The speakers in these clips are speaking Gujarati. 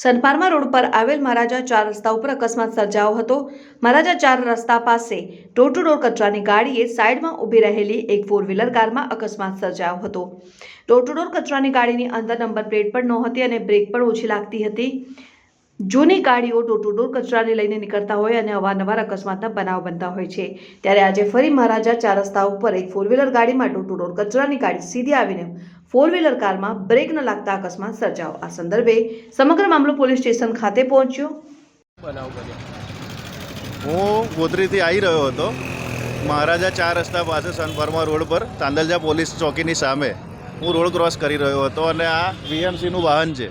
સનપારમા રોડ પર આવેલ મહારાજા ચાર રસ્તા ઉપર અકસ્માત સર્જાયો હતો. મહારાજા ચાર રસ્તા પાસે ડોર ટુ ડોર કચરાની ગાડીએ સાઈડમાં ઊભી રહેલી એક ફોર વ્હીલર કારમાં અકસ્માત સર્જાયો હતો. ડોર ટુ ડોર કચરાની ગાડીની અંદર નંબર પ્લેટ પણ નહોતી અને બ્રેક પણ ઓછી લાગતી હતી. જૂની ગાડીઓ ડોર ટુ ડોર કચરાને લઈને નીકળતા હોય અને અવારનવાર અકસ્માતના બનાવ બનતા હોય છે. ત્યારે આજે ફરી મહારાજા ચાર રસ્તા ઉપર એક ફોર વ્હીલર ગાડીમાં ડોર ટુ ડોર કચરાની ગાડી સીધી આવીને ફોર વ્હીલર કારમાં બ્રેક ન લાગતા અકસ્માત સર્જાયો. આ સંદર્ભે સમગ્ર મામલો પોલીસ સ્ટેશન ખાતે પહોંચ્યો. હું ગોત્રીથી આવી રહ્યો હતો. મહારાજા ચાર રસ્તા પાસે સનફર્મા રોડ પર ચાંદલજા પોલીસ ચોકીની સામે હું રોડ ક્રોસ કરી રહ્યો હતો અને આ વીએમસીનું વાહન છે.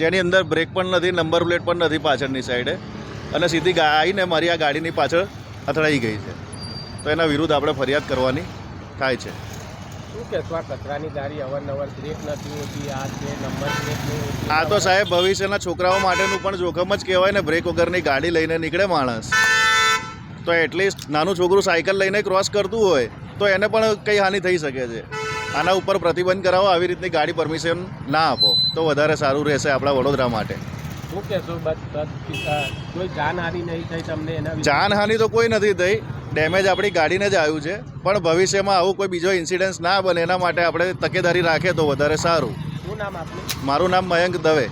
જેની અંદર બ્રેક પણ નથી નંબર પ્લેટ પણ નથી પાછળની સાઈડે અને સીધી આવીને મારી આ ગાડીની પાછળ અથડાઈ ગઈ છે. તો એના વિરુદ્ધ આપણે ફરિયાદ કરવાની થાય છે. શું કહેશો આ કચરાની ગાડી અવારનવાર બ્રેક નથી હોતી? આ છે નંબર પ્લેટ આ તો સાહેબ ભવિષ્યના છોકરાઓ માટેનું પણ જોખમ જ કહેવાય ને બ્રેક વગરની ગાડી લઈને નીકળે માણસ. તો એટલીસ્ટ નાનું છોકરું સાયકલ લઈને ક્રોસ કરતું હોય તો એને પણ કંઈ હાનિ થઈ શકે છે. આના ઉપર પ્રતિબંધ કરાવો આવી રીતની ગાડી પરમિશન ના આપો તો વધારે સારું રહેશે આપણા વડોદરા માટે. શું કહેશો? કોઈ જાનહાનિ નહીં થઈ તમને એના જાનહાનિ તો કોઈ નથી થઈ. ડેમેજ આપણી ગાડીને જ આવ્યું છે. પણ ભવિષ્યમાં આવું કોઈ બીજો ઇન્સિડન્સ ના બને એના માટે આપણે તકેદારી રાખીએ તો વધારે સારું. શું નામ આપણું મારું નામ મયંક દવે.